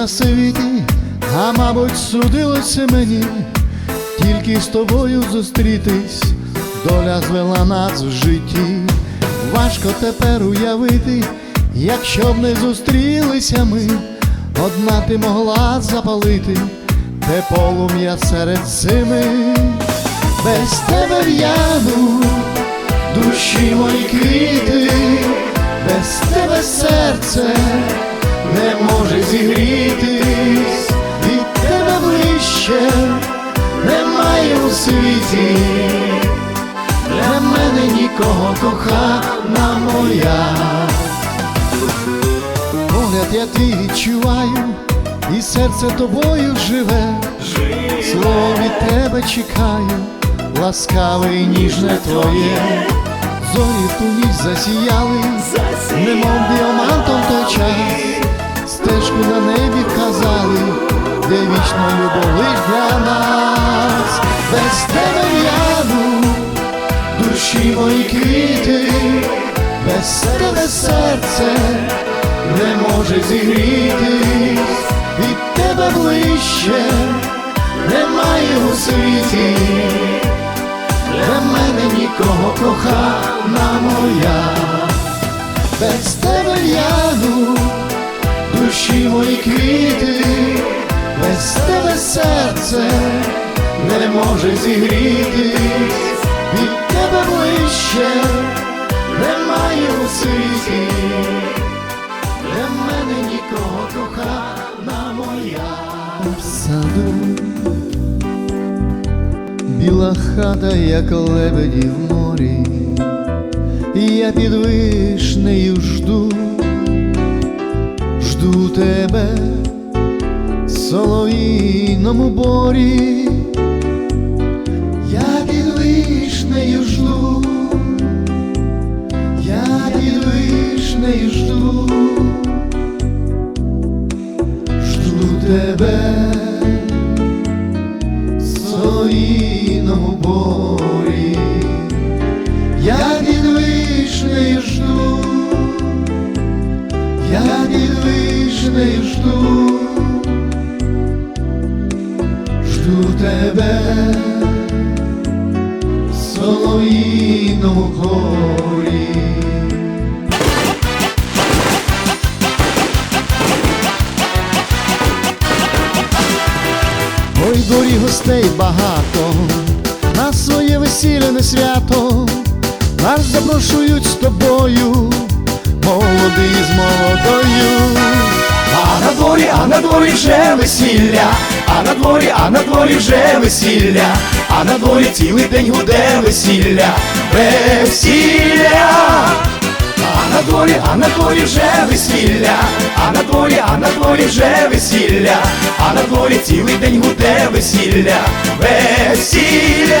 На світі, а мабуть, судилося мені, тільки з тобою зустрітись, доля звела нас в житті. Важко тепер уявити, якщо б не зустрілися ми, одна ти могла запалити, те полум'я серед зими, без тебе в'яну, душі мої квіти, без тебе серце не може зігрітись, від тебе ближче немає у світі, для мене нікого кохана моя. Погляд я твій відчуваю, і серце тобою живе, слово від тебе чекаю, ласкаве і ніжне твоє, зорі ту ніч засіяли, немов діамантом той час, де вічна для нас, без тебе в'яну, душі мої квіти, без тебе серце не може зігрітись, від тебе ближче немає у світі, для мене нікого кохана моя, без тебе в'яну, душі мої квіти, без тебе серце не може зігрітись, від тебе ближче немає у світі, для мене нікого кохана моя. В саду. Біла хата, як лебеді в морі, я під вишнею жду, жду тебе в солов'їному борі, я під вишнею жду, я під вишнею жду, жду тебе гостей багато, на своє весілля не свято, нас запрошують з тобою, молодий з молодою. А на дворі, а на дворі вже весілля, а на дворі, а на дворі вже весілля, а на дворі цілий день гуде весілля, весілля. А на дворі, а на дворі вже весілля, а на дворі, а на дворі вже весілля, а на дворі цілий день гуде весілля, весілля.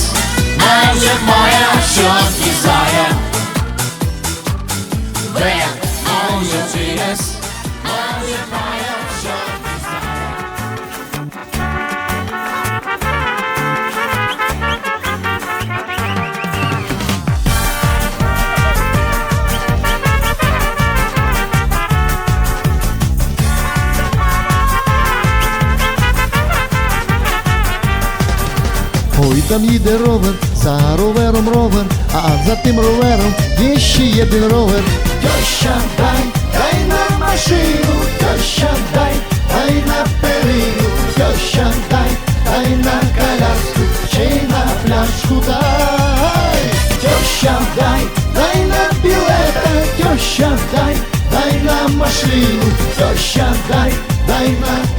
там їде ровер, за ровером ровер, а за тим ровером є ще один ровер. Тьоща, дай, дай нам машину, теща дай, дай на перину, теща дай, дай на коляску, чи на пляшку дай. Теща дай, дай на білета, теща дай, дай на машину, теща дай, дай на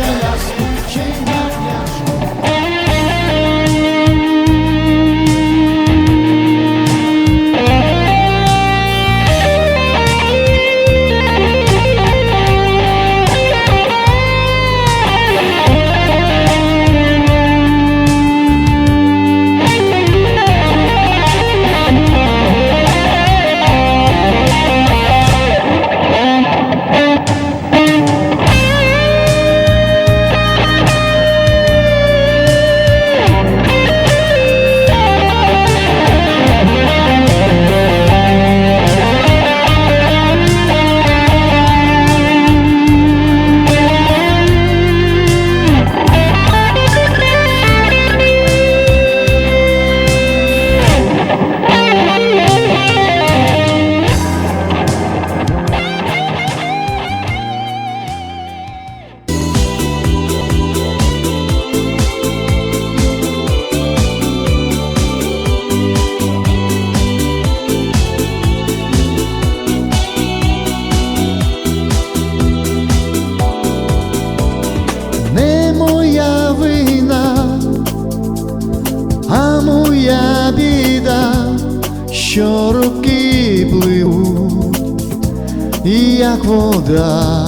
як вода.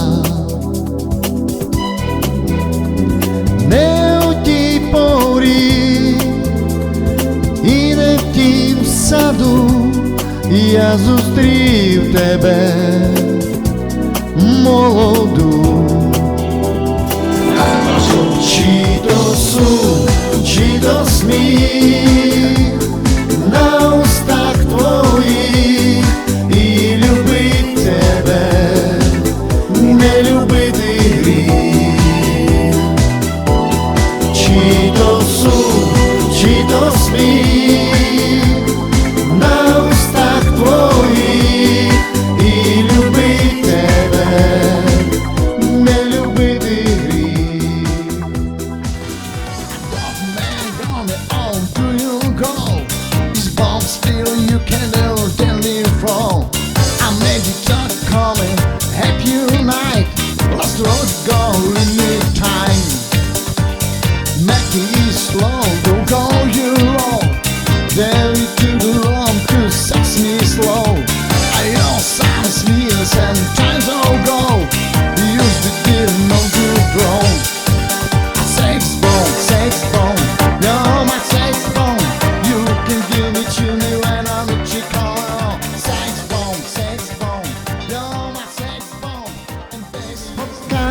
Не у тій порі і не в тім саду я зустрів тебе молоду. Чи то сум, чи то сміх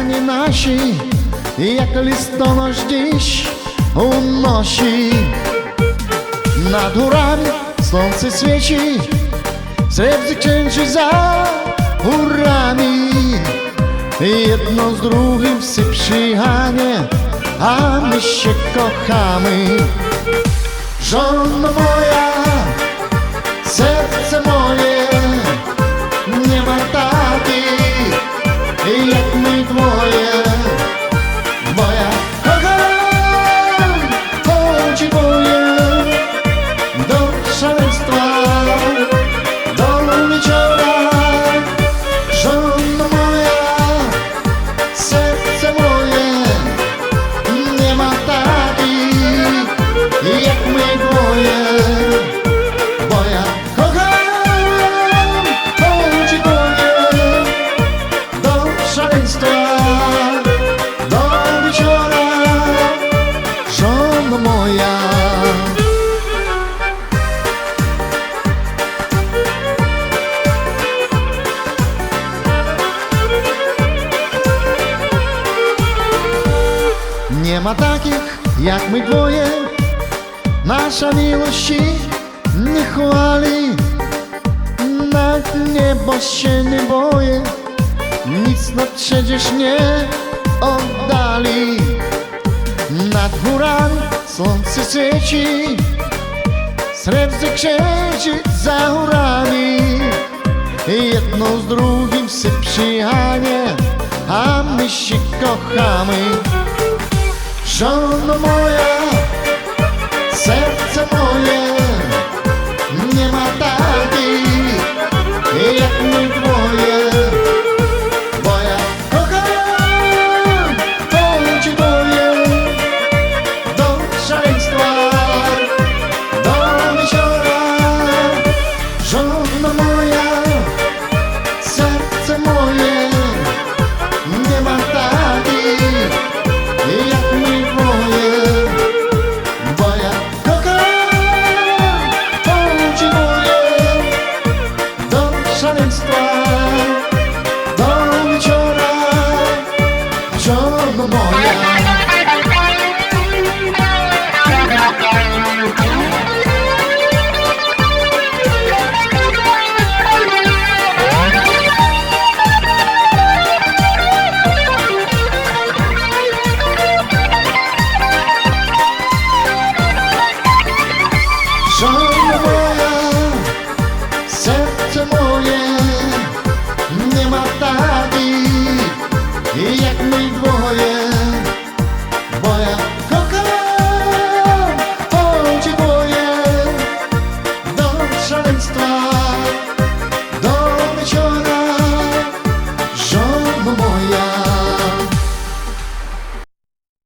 Kochani nasi, jak listonosz dziś unosi. Nad górami słońce świeci, serce księży za górami Jedno z drugim się przyjanie, a my się kochamy. Żono moja, yeah. Jak my dwoje, nasza miłości nie chwali. Nad niebo się nie boję, nic nam przecież nie oddali. Nad górami słońce świeci, srebrny księżyc za górami. Jedno z drugim się przyjechanie, a my się kochamy. Żono moja, serce moje,